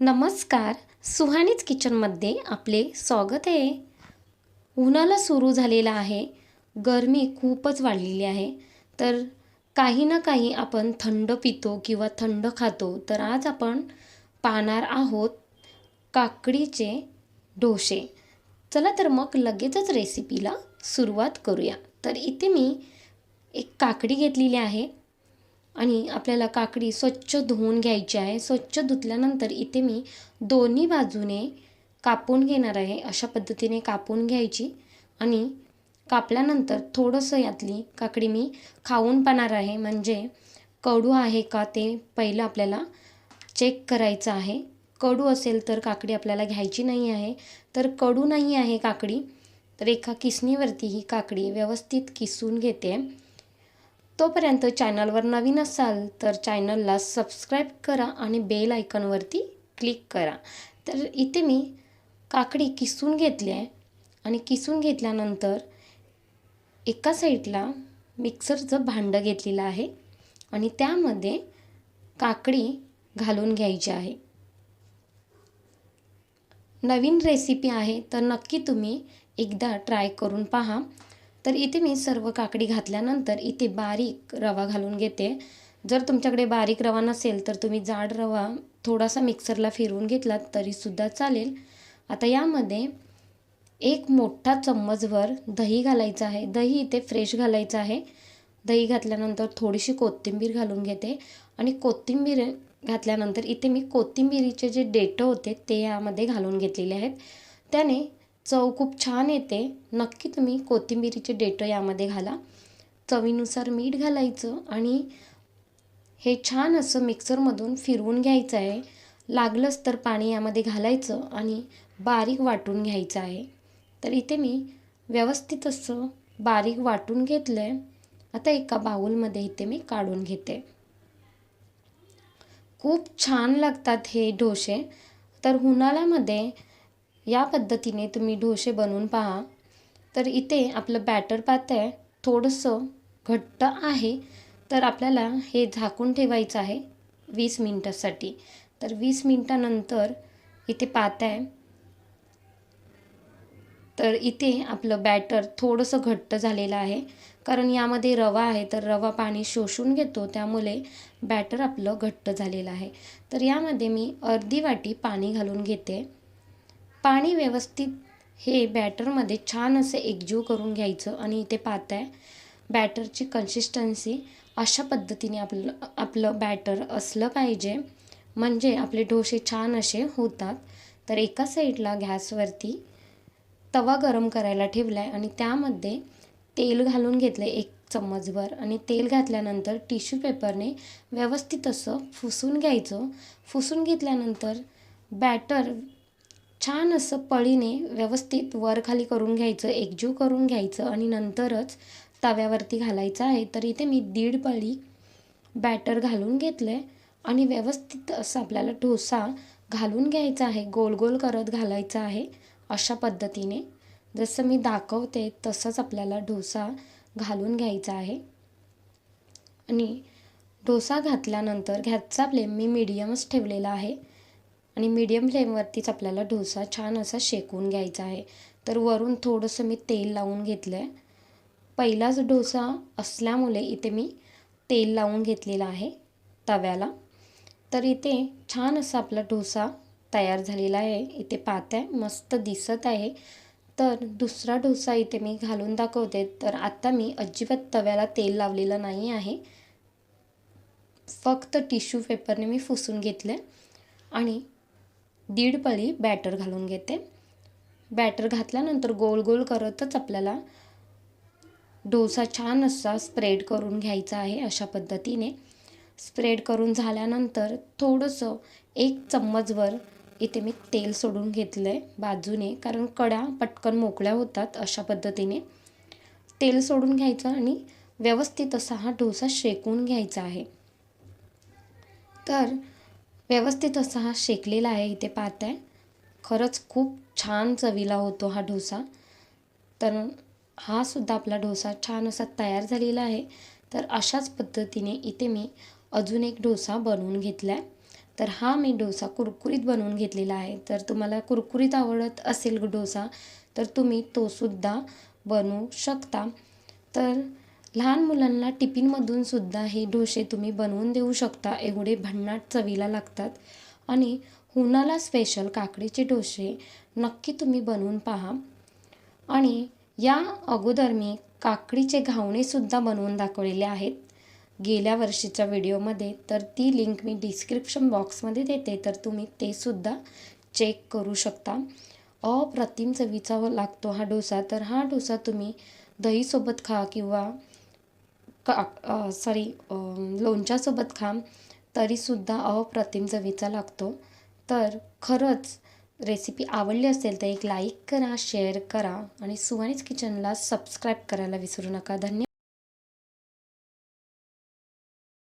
नमस्कार सुहानीच किचनमध्ये आपले स्वागत आहे. उन्हाळा सुरू झालेला आहे. गरमी खूपच वाढलेली आहे. तर काही ना काही आपण थंड पितो किंवा थंड खातो तर आज आपण पाहणार आहोत काकडीचे डोसे. चला तर मग लगेचच रेसिपीला सुरुवात करूया. तर इथे मी एक काकडी घेतलेली आहे. आणि आपल्याला काकडी स्वच्छ धुवून घ्यायची आहे. स्वच्छ धुतल्यानंतर इथे मी दोन्ही बाजूने कापून घेणार आहे. अशा पद्धतीने कापून घ्यायची आणि कापल्यानंतर थोडंसं यातली काकडी मी खाऊन पाहणार आहे. म्हणजे कडू आहे का ते पहिलं आपल्याला चेक करायचं आहे. कडू असेल तर काकडी आपल्याला घ्यायची नाही आहे. तर कडू नाही आहे काकडी. तर एका किसणीवरती ही काकडी व्यवस्थित किसून घेते. तोपर्यंत चॅनलवर नवीन असाल तर चॅनलला सबस्क्राईब करा आणि बेल आयकॉनवरती क्लिक करा. तर इथे मी काकडी किसून घेतली आहे आणि किसून घेतल्यानंतर एका साईडला मिक्सरचं भांडं घेतलेलं आहे आणि त्यामध्ये काकडी घालून घ्यायची आहे. नवीन रेसिपी आहे तर नक्की तुम्ही एकदा ट्राय करून पहा. तर इथे मी सर्व काकडी घातल्यानंतर इथे बारीक रवा घालून घेते. जर तुमच्याकडे बारीक रवा नसेल तर तुम्ही जाड रवा थोडासा मिक्सरला फिरवून घेतलात तरीसुद्धा चालेल. आता यामध्ये एक मोठा चम्मचभर दही घालायचं आहे. दही इथे फ्रेश घालायचं आहे. दही घातल्यानंतर थोडीशी कोथिंबीर घालून घेते आणि कोथिंबीर घातल्यानंतर इथे मी कोथिंबीरीचे जे डेटं होते ते यामध्ये घालून घेतलेले आहेत. त्याने चव खूप छान येते. नक्की तुम्ही कोथिंबीरीचे डेटं यामध्ये घाला. चवीनुसार मीठ घालायचं आणि हे छान असं मिक्सरमधून फिरवून घ्यायचं आहे. लागलंच तर पाणी यामध्ये घालायचं आणि बारीक वाटून घ्यायचं आहे. तर इथे मी व्यवस्थित असं बारीक वाटून घेतलं आहे आता एका बाऊलमध्ये इथे मी काढून घेते. खूप छान लागतात हे डोसे. तर उन्हाळ्यामध्ये या पद्धतीने तुम्ही डोसे बनवून पहा. तर इथे आपलं बॅटर पातळ थोडंसं घट्ट आहे. तर आपल्याला हे झाकून ठेवायचं आहे वीस मिनटासाठी. तर वीस मिनटानंतर इथे पातळ तर इथे आपलं बॅटर थोडंसं घट्ट झालेलं आहे. कारण यामध्ये रवा आहे तर रवा पाणी शोषून घेतो त्यामुळे बॅटर आपलं घट्ट झालेलं आहे. तर यामध्ये मी अर्धी वाटी पाणी घालून घेते. पाणी व्यवस्थित हे बॅटरमध्ये छान असं एकजीव करून घ्यायचं आणि इथे पाहताय बॅटरची कन्सिस्टन्सी अशा पद्धतीने आपलं आपलं बॅटर असलं पाहिजे. म्हणजे आपले डोसे छान असे होतात. तर एका साईडला गॅसवरती तवा गरम करायला ठेवला आहे आणि त्यामध्ये तेल घालून घेतलं एक चम्मचभर आणि तेल घातल्यानंतर टिश्यू पेपरने व्यवस्थित असं फुसून घ्यायचं. फुसून घेतल्यानंतर बॅटर छान असं पळीने व्यवस्थित वर खाली करून घ्यायचं एकजीव करून घ्यायचं आणि नंतरच तव्यावरती घालायचं आहे. तर इथे मी दीड पळी बॅटर घालून घेतलं आहे आणि व्यवस्थित असं आपल्याला ढोसा घालून घ्यायचा आहे. गोल गोल करत घालायचा आहे अशा पद्धतीने. जसं मी दाखवते तसंच आपल्याला डोसा घालून घ्यायचा आहे. आणि डोसा घातल्यानंतर गॅसचा फ्लेम मी मीडियमच ठेवलेला आहे. आणि मीडियम फ्लेमवरतीच आपल्याला डोसा छान असा शेकून घ्यायचा आहे. तर वरून थोडंसं मी तेल लावून घेतलं आहे पहिलाच डोसा असल्यामुळे इथे मी तेल लावून घेतलेलं आहे तव्याला. तर इथे छान असा आपला डोसा तयार झालेला आहे. इथे पाहत आहे मस्त दिसत आहे. तर दुसरा डोसा इथे मी घालून दाखवते. तर आता मी अजिबात तव्याला तेल लावलेलं नाही आहे. फक्त टिश्यू पेपरने मी फुसून घेतले आणि दीड पळी बॅटर घालून घेते. बॅटर घातल्यानंतर गोल गोल करतच आपल्याला डोसा छान असा स्प्रेड करून घ्यायचा आहे अशा पद्धतीने. स्प्रेड करून झाल्यानंतर थोडंसं एक चम्मचभर इथे मी तेल सोडून घेतलं आहे बाजूने कारण कड्या पटकन मोकळ्या होतात अशा पद्धतीने. तेल सोडून घ्यायचं आणि व्यवस्थित असा हा डोसा शेकून घ्यायचा आहे. तर व्यवस्थित असा हा शेकलेला आहे इथे पाहत आहे खरंच खूप छान चवीला होतो हा डोसा. तर हा सुद्धा आपला डोसा छान असा तयार झालेला आहे. तर अशाच पद्धतीने इथे मी अजून एक डोसा बनवून घेतला आहे तर हा मी डोसा कुरकुरीत बनवून घेतलेला आहे. तर तुम्हाला कुरकुरीत आवडत असेल डोसा तर तुम्ही तोसुद्धा बनवू शकता. तर लहान मुलांना टिफिनमधून सुद्धा हे डोसे तुम्ही बनवून देऊ शकता. एवढे भन्नाट चवीला लागतात. आणि हुनाला स्पेशल काकडीचे डोसे नक्की तुम्ही बनवून पहा. आणि या अगोदर मी काकडीचे घावणेसुद्धा बनवून दाखवलेले आहेत. गेल्या वर्षीच्या व्हिडिओमध्ये तर ती लिंक मी डिस्क्रिप्शन बॉक्समध्ये देते तर तुम्ही ते सुद्धा चेक करू शकता. अप्रतिम चवीचा लागतो हा डोसा. तर हा डोसा तुम्ही दहीसोबत खा किंवा का सॉरी लोणच्यासोबत खा तरीसुद्धा अप्रतिम चवीचा लागतो. तर खरंच रेसिपी आवडली असेल तर एक लाईक करा शेअर करा आणि सुवानीच किचनला सबस्क्राईब करायला विसरू नका. धन्यवाद.